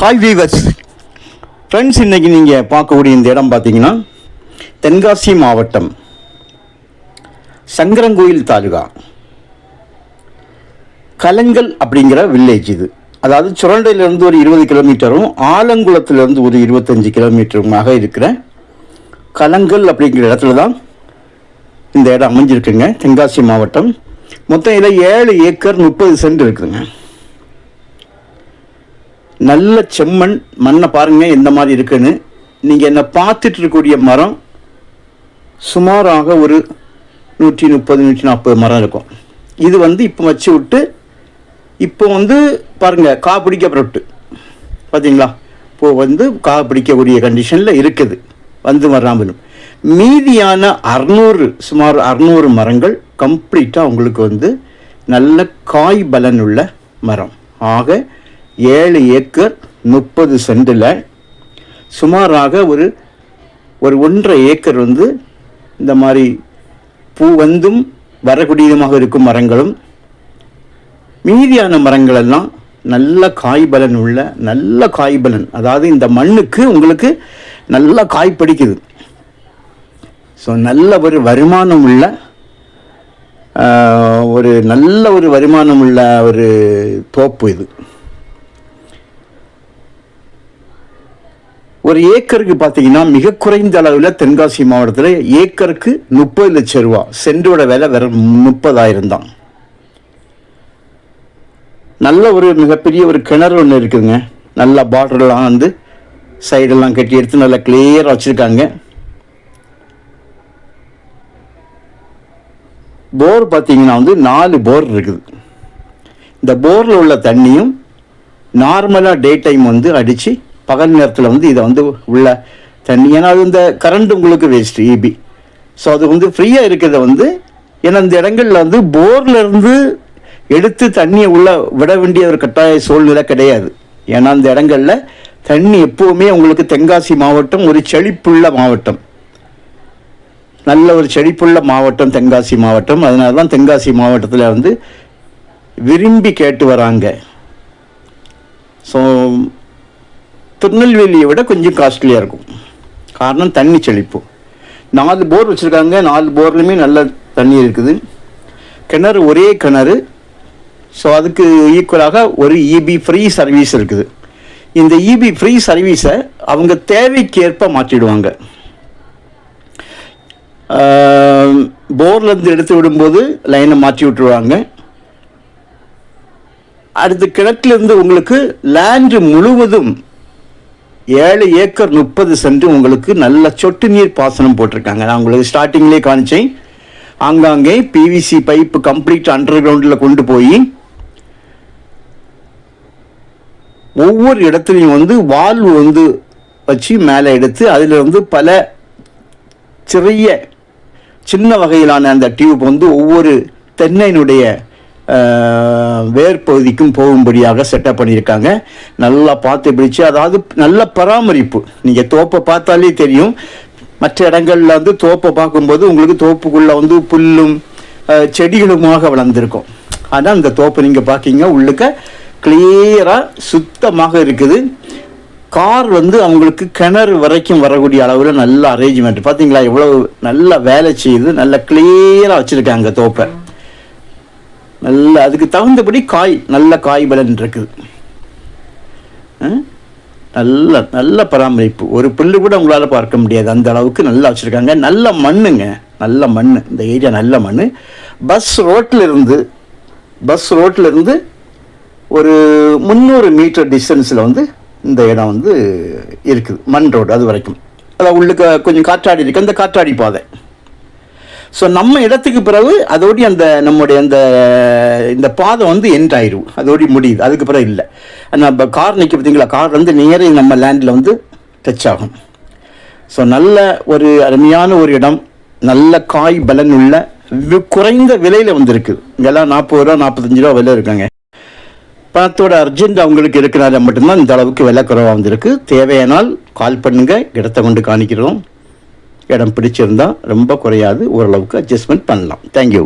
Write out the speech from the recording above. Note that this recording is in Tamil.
ஹாய் வீவர்ஸ் ஃப்ரெண்ட்ஸ் இன்னைக்கு நீங்கள் பார்க்கக்கூடிய இந்த இடம் பார்த்தீங்கன்னா தென்காசி மாவட்டம் சங்கரங்கோயில் தாலுகா. கலங்கல் அப்படிங்கிற வில்லேஜ் இது. அதாவது சுரண்டையிலேருந்து ஒரு இருபது கிலோமீட்டரும் ஆலங்குளத்துலேருந்து ஒரு இருபத்தஞ்சி கிலோமீட்டருமாக இருக்கிற கலங்கல் அப்படிங்கிற இடத்துல தான் இந்த இடம் அமைஞ்சிருக்குங்க. தென்காசி மாவட்டம். மொத்தம் இதில் ஏழு ஏக்கர் முப்பது சென்ட் இருக்குதுங்க. நல்ல செம்மண் மண்ணை பாருங்க எந்த மாதிரி இருக்குன்னு. நீங்கள் என்னை பார்த்துட்டு இருக்கக்கூடிய மரம் சுமாராக ஒரு நூற்றி முப்பது நூற்றி நாற்பது மரம் இருக்கும். இது வந்து இப்போ வச்சு விட்டு இப்போ வந்து பாருங்கள் கா பிடிக்கப்பட்டு பார்த்தீங்களா இப்போ வந்து கா பிடிக்கக்கூடிய கண்டிஷனில் இருக்குது. வந்து வராமலும். மீதியான அறநூறு சுமார் அறநூறு மரங்கள் கம்ப்ளீட்டாக உங்களுக்கு வந்து நல்ல காய் பலனுள்ள மரம். ஆக ஏழு ஏக்கர் முப்பது சென்டில் சுமாராக ஒரு ஒரு ஒன்றரை ஏக்கர் வந்து இந்த மாதிரி பூ வந்தும் வரக்கூடியதுமாக இருக்கும் மரங்களும் மீதியான மரங்களெல்லாம் நல்ல காய்பலன் உள்ள நல்ல காய்பலன் அதாவது இந்த மண்ணுக்கு உங்களுக்கு நல்ல காய் பிடிக்குது. ஸோ நல்ல ஒரு வருமானம் உள்ள ஒரு நல்ல ஒரு வருமானம் உள்ள ஒரு தோப்பு இது. ஒரு ஏக்கருக்கு பார்த்தீங்கன்னா மிக குறைந்த அளவில் தென்காசி மாவட்டத்தில் ஏக்கருக்கு முப்பது லட்சம் ரூபா. சென்டோட விலை வெறும் முப்பதாயிரம் தான். நல்ல ஒரு மிகப்பெரிய ஒரு கிணறு ஒன்று இருக்குதுங்க. நல்ல பார்டர்லாம் வந்து சைடெல்லாம் கட்டி எடுத்து நல்லா கிளியராக வச்சுருக்காங்க. போர் பார்த்தீங்கன்னா வந்து நாலு போர் இருக்குது. இந்த போரில் உள்ள தண்ணியும் நார்மலாக டே டைம் வந்து அடித்து பகல் நேரத்தில் வந்து இதை வந்து உள்ள தண்ணி. ஏன்னா அது இந்த கரண்ட் உங்களுக்கு வேஸ்ட் இபி ஸோ அது வந்து ஃப்ரீயாக இருக்கிறத வந்து ஏன்னா இந்த இடங்கள்ல வந்து போர்லேருந்து எடுத்து தண்ணியை உள்ளே விட வேண்டிய ஒரு கட்டாய சூழ்நிலை கிடையாது. ஏன்னா அந்த இடங்கள்ல தண்ணி எப்போவுமே உங்களுக்கு தென்காசி மாவட்டம் ஒரு செழிப்புள்ள மாவட்டம். நல்ல ஒரு செழிப்புள்ள மாவட்டம் தென்காசி மாவட்டம். அதனால தான் தென்காசி மாவட்டத்தில் வந்து விரும்பி கேட்டு வராங்க. ஸோ திருநெல்வேலியை விட கொஞ்சம் காஸ்ட்லியாக இருக்கும். காரணம் தண்ணி செழிப்பு. நாலு போர் வச்சுருக்காங்க. நாலு போர்லையுமே நல்ல தண்ணி இருக்குது. கிணறு ஒரே கிணறு. ஸோ அதுக்கு ஈக்குவலாக ஒரு இபி ஃப்ரீ சர்வீஸ் இருக்குது. இந்த இபி ஃப்ரீ சர்வீஸை அவங்க தேவைக்கு ஏற்ப மாற்றிடுவாங்க போர்லேருந்து எடுத்து விடும்போது லைனை மாற்றி விட்டுருவாங்க. அடுத்து கிழக்கிலிருந்து உங்களுக்கு லேண்டு முழுவதும் ஏழு ஏக்கர் முப்பது சென்ட் உங்களுக்கு நல்ல சொட்டு நீர் பாசனம் போட்டிருக்காங்க. நான் உங்களுக்கு ஸ்டார்டிங்லேயே காமிச்சேன். ஆங்காங்கே பிவிசி பைப்பு கம்ப்ளீட் அண்டர் கிரவுண்டில் கொண்டு போய் ஒவ்வொரு இடத்துலையும் வந்து வால்வு வந்து வச்சு மேலே எடுத்து அதில் வந்து பல சிறிய சின்ன வகையிலான அந்த டியூப் வந்து ஒவ்வொரு தென்னையினுடைய வேர்பகுதிக்கும் வேர் பகுதிக்கும் போகும்படியாக செட்டப் பண்ணியிருக்காங்க. நல்லா பார்த்து பிடிச்சு அதாவது நல்ல பராமரிப்பு. நீங்கள் தோப்பை பார்த்தாலே தெரியும். மற்ற இடங்கள்ல வந்து தோப்பை பார்க்கும்போது உங்களுக்கு தோப்புக்குள்ளே வந்து புல்லும் செடிகளுமாக வளர்ந்துருக்கும். ஆனால் அந்த தோப்பை நீங்கள் பார்க்கிங்க உள்ளுக்க கிளியராக சுத்தமாக இருக்குது. கார் வந்து அவங்களுக்கு கிணறு வரைக்கும் வரக்கூடிய அளவில் நல்ல அரேஞ்ச்மெண்ட் பார்த்தீங்களா எவ்வளோ நல்ல வேலை செய்யுது நல்ல கிளியராக வச்சுருக்காங்க தோப்பை. நல்ல அதுக்கு தகுந்தபடி காய் நல்ல காய் பலன் இருக்குது ஆ? நல்ல நல்ல பராமரிப்பு. ஒரு புல்லு கூட உங்களால் பார்க்க முடியாது. அந்த அளவுக்கு நல்லா வச்சுருக்காங்க. நல்ல மண்ணுங்க. நல்ல மண் இந்த ஏரியா நல்ல மண் பஸ் ரோட்டில் இருந்து பஸ் ரோட்டில் இருந்து ஒரு முந்நூறு மீட்டர் டிஸ்டன்ஸில் வந்து இந்த இடம் வந்து இருக்குது. மண் ரோடு அது வரைக்கும். அதான் உள்ளுக்கு கொஞ்சம் காற்றாடி இருக்குது அந்த காற்றாடி பாதை. ஸோ நம்ம இடத்துக்கு பிறகு அதோடி அந்த நம்முடைய அந்த இந்த பாதை வந்து எண்ட் ஆயிரும். அதோடி முடியுது. அதுக்கு பிறகு இல்லை. நம்ம கார் நிற்க பார்த்தீங்களா? கார் வந்து நேரே நம்ம லேண்டில் வந்து டச் ஆகும். ஸோ நல்ல ஒரு அருமையான ஒரு இடம் நல்ல காய் பலன் உள்ள குறைந்த விலையில் வந்துருக்குது இங்கெல்லாம் நாற்பது ரூபா நாற்பத்தஞ்சு ரூபா விலை இருக்காங்க. பணத்தோட அர்ஜென்ட் அவங்களுக்கு இருக்கிறனால மட்டும்தான் இந்த அளவுக்கு விலை குறைவாக வந்திருக்கு. தேவையானால் கால் பண்ணுங்கள் இடத்த கொண்டு காணிக்கிறோம். இடம் பிடிச்சிருந்தா ரொம்ப குறையாது. ஓரளவுக்கு அட்ஜஸ்ட்மெண்ட் பண்ணலாம். தேங்க்யூ